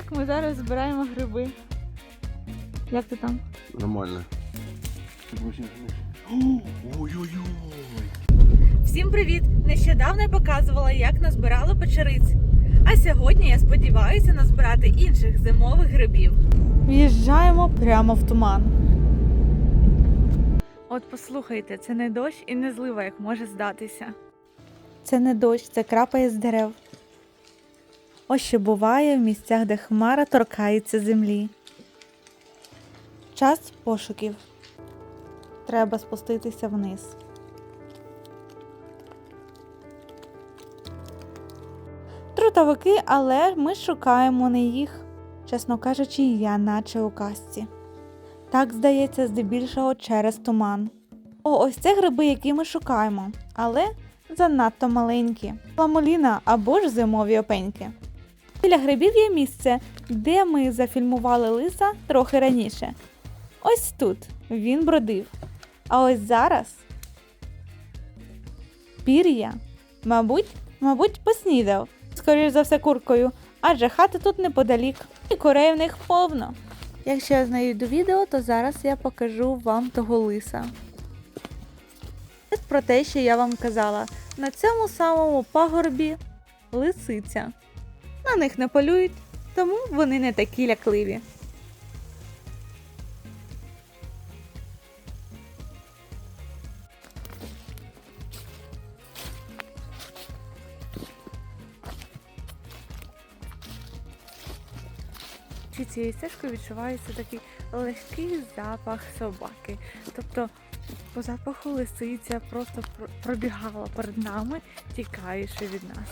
так, ми зараз збираємо гриби. Як ти там? Нормально. Ой-ой-ой. Всім привіт! Нещодавно я показувала, як назбирала печериць. А сьогодні я сподіваюся назбирати інших зимових грибів. В'їжджаємо прямо в туман. От послухайте, це не дощ і не злива, як може здатися. Це не дощ, це крапає з дерев. Ось що буває в місцях, де хмара торкається землі. Час пошуків. Треба спуститися вниз. Трутовики, але ми шукаємо не їх. Чесно кажучи, я наче у казці. Так здається, здебільшого через туман. О, ось це гриби, які ми шукаємо, але занадто маленькі. Ламоліна або ж зимові опеньки. Біля грибів є місце, де ми зафільмували лиса трохи раніше. Ось тут він бродив. А ось зараз пір'я, мабуть, мабуть, поснідав. Скоріш за все куркою, адже хати тут неподалік, і курей в них повно. Якщо я знайду відео, то зараз я покажу вам того лиса. Це про те, що я вам казала. На цьому самому пагорбі лисиця. На них не полюють, тому вони не такі лякливі. Цією стежкою відчувається такий легкий запах собаки. Тобто по запаху лисиця просто пробігала перед нами, тікаючи від нас.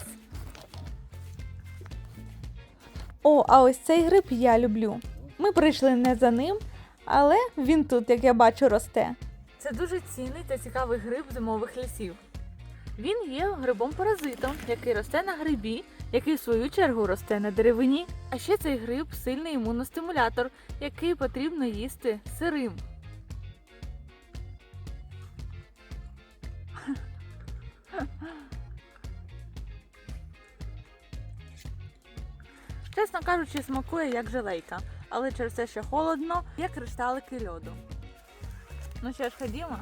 О, а ось цей гриб я люблю. Ми прийшли не за ним, але він тут, як я бачу, росте. Це дуже цінний та цікавий гриб зимових лісів. Він є грибом-паразитом, який росте на грибі, який в свою чергу росте на деревині. А ще цей гриб сильний імуностимулятор, який потрібно їсти сирим. Чесно кажучи, смакує як желейка, але через те, що холодно, як кришталики льоду. Ну що ж, ходімо.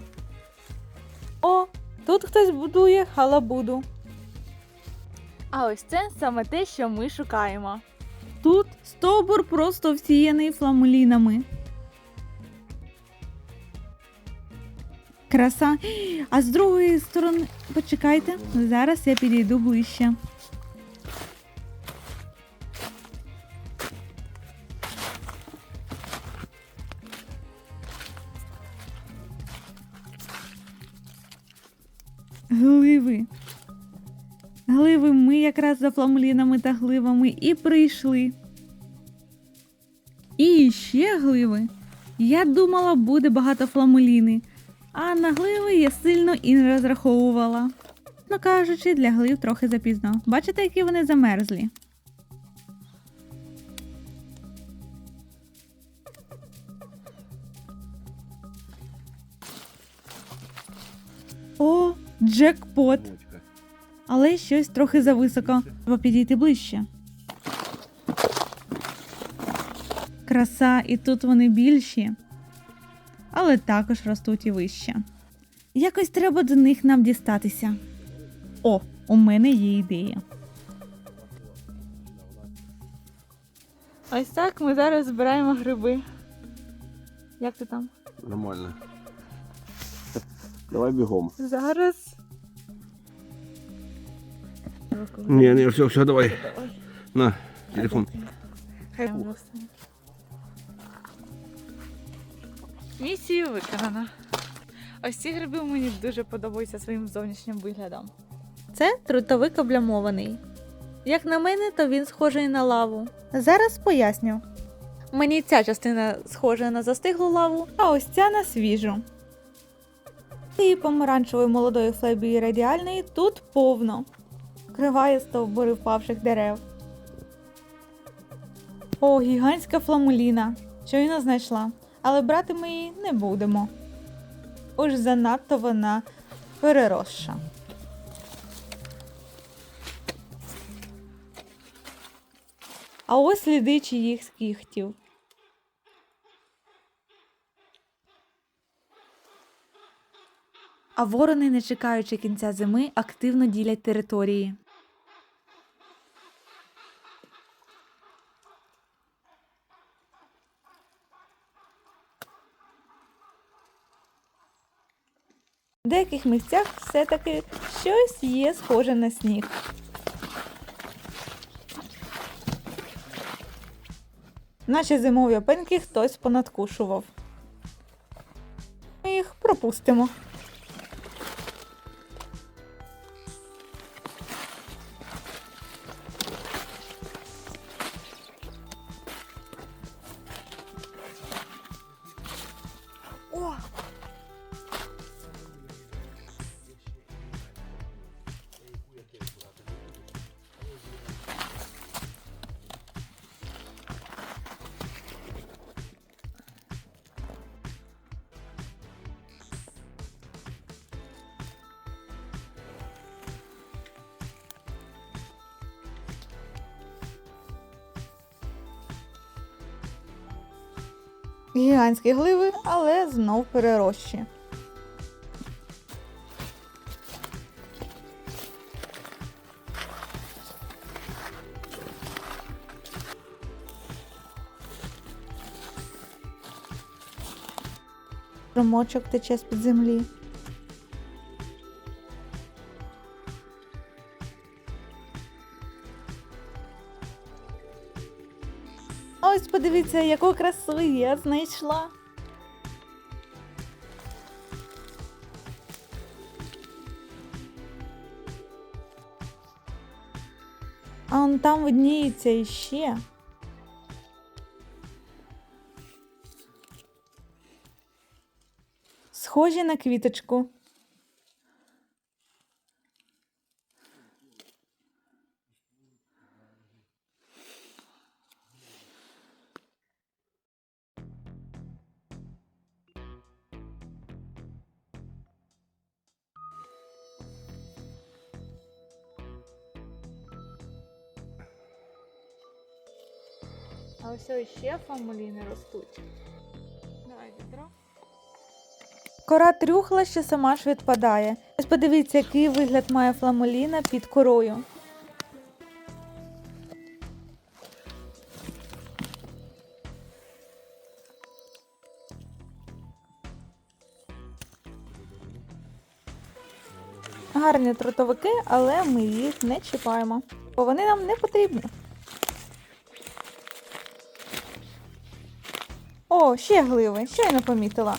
О, тут хтось будує халабуду. А ось це саме те, що ми шукаємо. Тут стовбур просто всіяний фламулінами. Краса. А з другої сторони, почекайте, зараз я підійду ближче. Гливи. Гливи, ми якраз за фламулінами та гливами і прийшли. І ще гливи. Я думала, буде багато фламуліни, а на гливи я сильно і не розраховувала. Ну кажучи, для глив трохи запізно. Бачите, які вони замерзлі. Джекпот! Але щось трохи зависоко. Треба підійти ближче. Краса, і тут вони більші, але також ростуть і вище. Якось треба до них нам дістатися. О, у мене є ідея. Ось так ми зараз збираємо гриби. Як ти там? Нормально. Давай бігом. Зараз. Не, не, все, все, давай. На, телефон. Хай Місія виконана. Ось ці гриби мені дуже подобаються своїм зовнішнім виглядом. Це трутовик облямований. Як на мене, то він схожий на лаву. Зараз поясню. Мені ця частина схожа на застиглу лаву, а ось ця на свіжу. І помаранчевої молодої флебії радіальної тут повно. Криває стовбури впавших дерев. О, гігантська фламуліна. Щойно знайшла, але брати ми її не будемо. Уж занадто вона переросша. А ось сліди чиїх кігтів. А ворони, не чекаючи кінця зими, активно ділять території. В деяких місцях все-таки щось є схоже на сніг. Наші зимові опеньки хтось понадкушував. Ми їх пропустимо. Гігантські гливи, але знов перерощі. Ромочок тече з-під землі. Ось подивіться, яку красу я знайшла. А он там видніється іще. Схожі на квіточку. А ось ще фамуліни ростуть. Давай відро. Кора трюхла, що сама ж відпадає. Ось подивіться, який вигляд має фламуліна під корою. Гарні трутовики, але ми їх не чіпаємо, бо вони нам не потрібні. О, ще гливи, щойно помітила.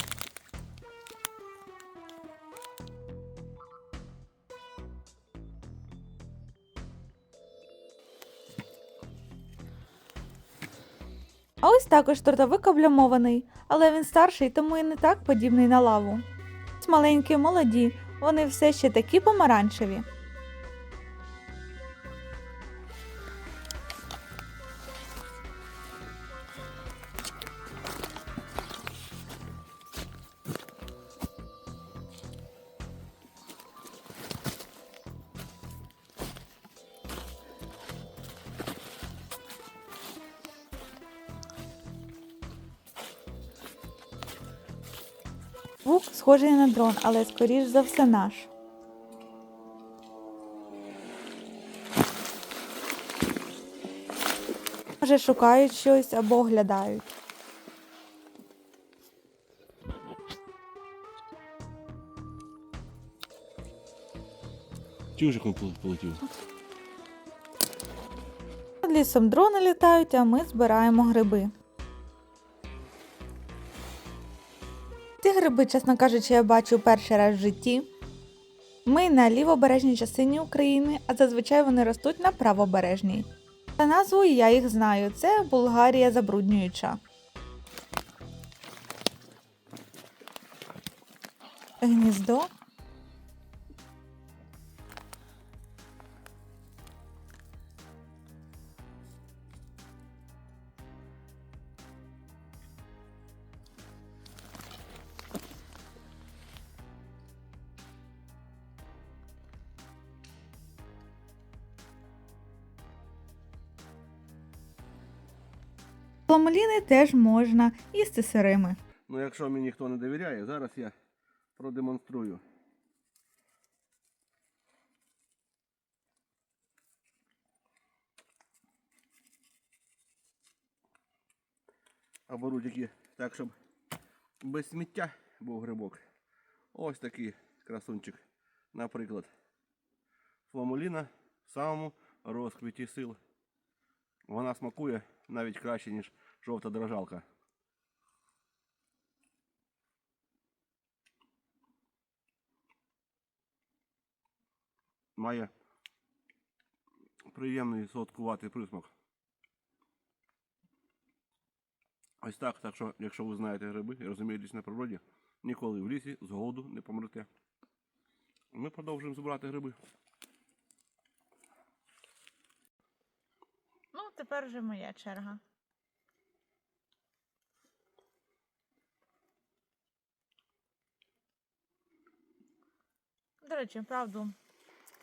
А ось також трудовик облямований, але він старший, тому і не так подібний на лаву. Маленькі молоді, вони все ще такі помаранчеві. Схожий на дрон, але скоріш за все наш. Може шукають щось або оглядають. Він пол- полетів? Над лісом дрони літають, а ми збираємо гриби. Гриби, чесно кажучи, я бачу перший раз в житті. Ми на лівобережній частині України, а зазвичай вони ростуть на правобережній. За назвою я їх знаю. Це Булгарія забруднююча. Гніздо. Фламеліни теж можна їсти сирими. Ну, якщо мені ніхто не довіряє, зараз я продемонструю. Або рудики так, щоб без сміття був грибок. Ось такий красунчик. Наприклад, фламуліна в самому розквіті сил. Вона смакує навіть краще, ніж жовта дрожалка. має приємний солодкуватий присмак. Ось так, так що, якщо ви знаєте гриби і розумієтесь на природі, ніколи в лісі з голоду не помрете. Ми продовжуємо збирати гриби. Тепер вже моя черга. До речі, правду.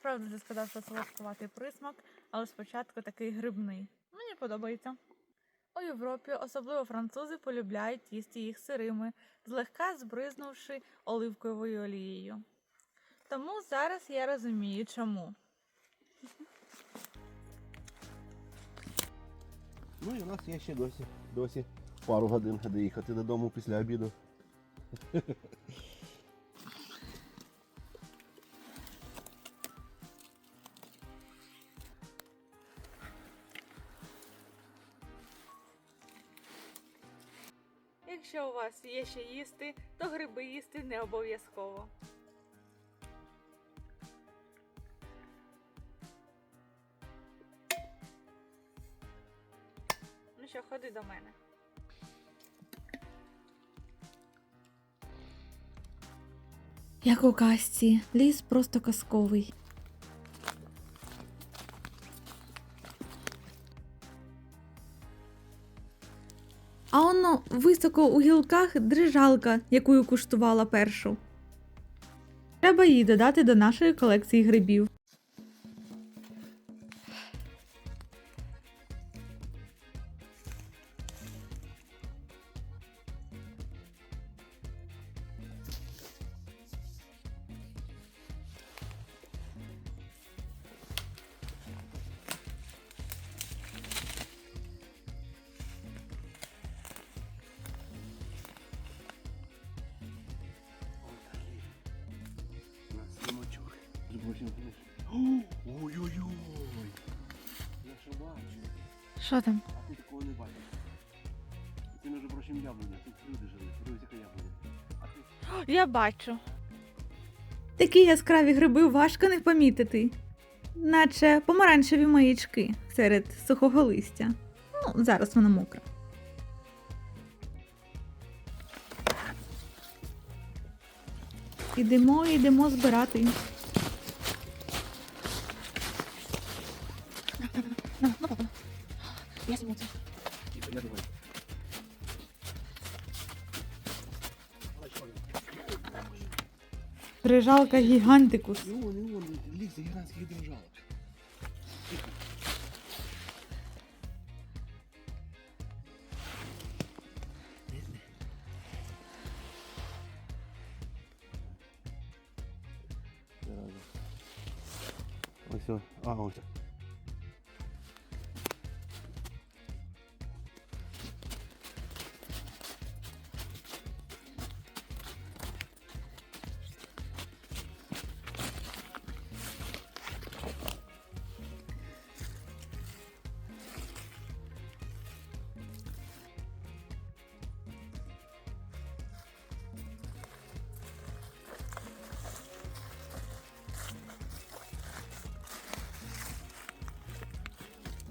Правду ти сказав, що солодкуватий присмак, але спочатку такий грибний. Мені подобається. У Європі особливо французи полюбляють їсти їх сирими, злегка збризнувши оливковою олією. Тому зараз я розумію, чому. Ну і у нас є ще досі, досі пару годин доїхати додому після обіду. Якщо у вас є ще їсти, то гриби їсти не обов'язково. Ходи до мене. Як у казці, ліс просто казковий. А воно високо у гілках дрижалка, яку я куштувала першу. Треба її додати до нашої колекції грибів. Що там? Ти такого не бачиш. Це не прочим яблуня. Тут люди жили. Подивись, яка яблуня. Я бачу. Такі яскраві гриби важко не помітити, наче помаранчеві маячки серед сухого листя. Ну, зараз воно мокре. Ідемо, йдемо збирати. Прижалка гігантикус. Не он, не он, ліс гігантських державок. Ось, а, ось.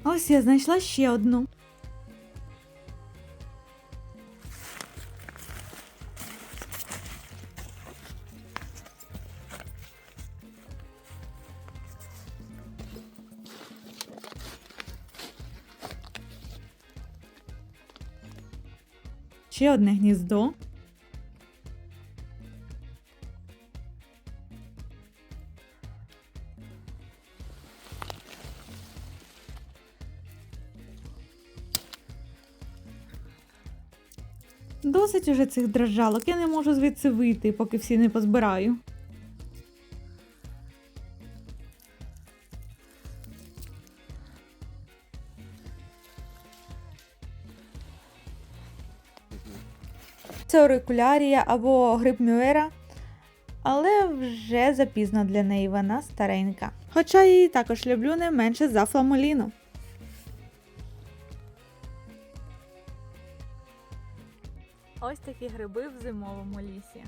Ось я знайшла ще одну. Ще одне гніздо. Досить уже цих дрожжалок, я не можу звідси вийти, поки всі не позбираю. Це орикулярія або гриб Мюера, але вже запізно для неї вона старенька. Хоча її також люблю не менше за фламоліну. Ось такі гриби в зимовому лісі.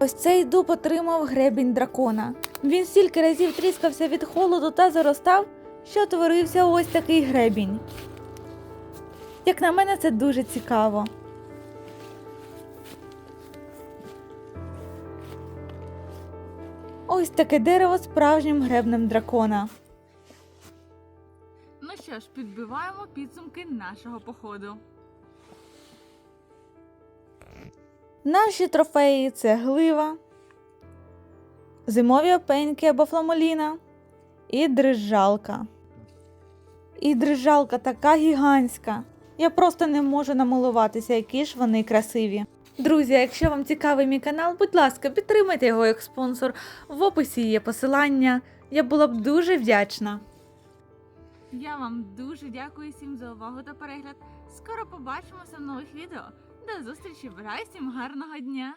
Ось цей дуб отримав гребінь дракона. Він стільки разів тріскався від холоду та заростав, що творився ось такий гребінь. Як на мене, це дуже цікаво. Ось таке дерево справжнім гребнем дракона. Ну що ж, підбиваємо підсумки нашого походу. Наші трофеї це глива, зимові опеньки або фламоліна і дрижалка. І дрижалка така гігантська. Я просто не можу намилуватися, які ж вони красиві. Друзі, якщо вам цікавий мій канал, будь ласка, підтримайте його як спонсор. В описі є посилання. Я була б дуже вдячна. Я вам дуже дякую всім за увагу та перегляд. Скоро побачимося в нових відео. До зустрічі, бажаю всім гарного дня!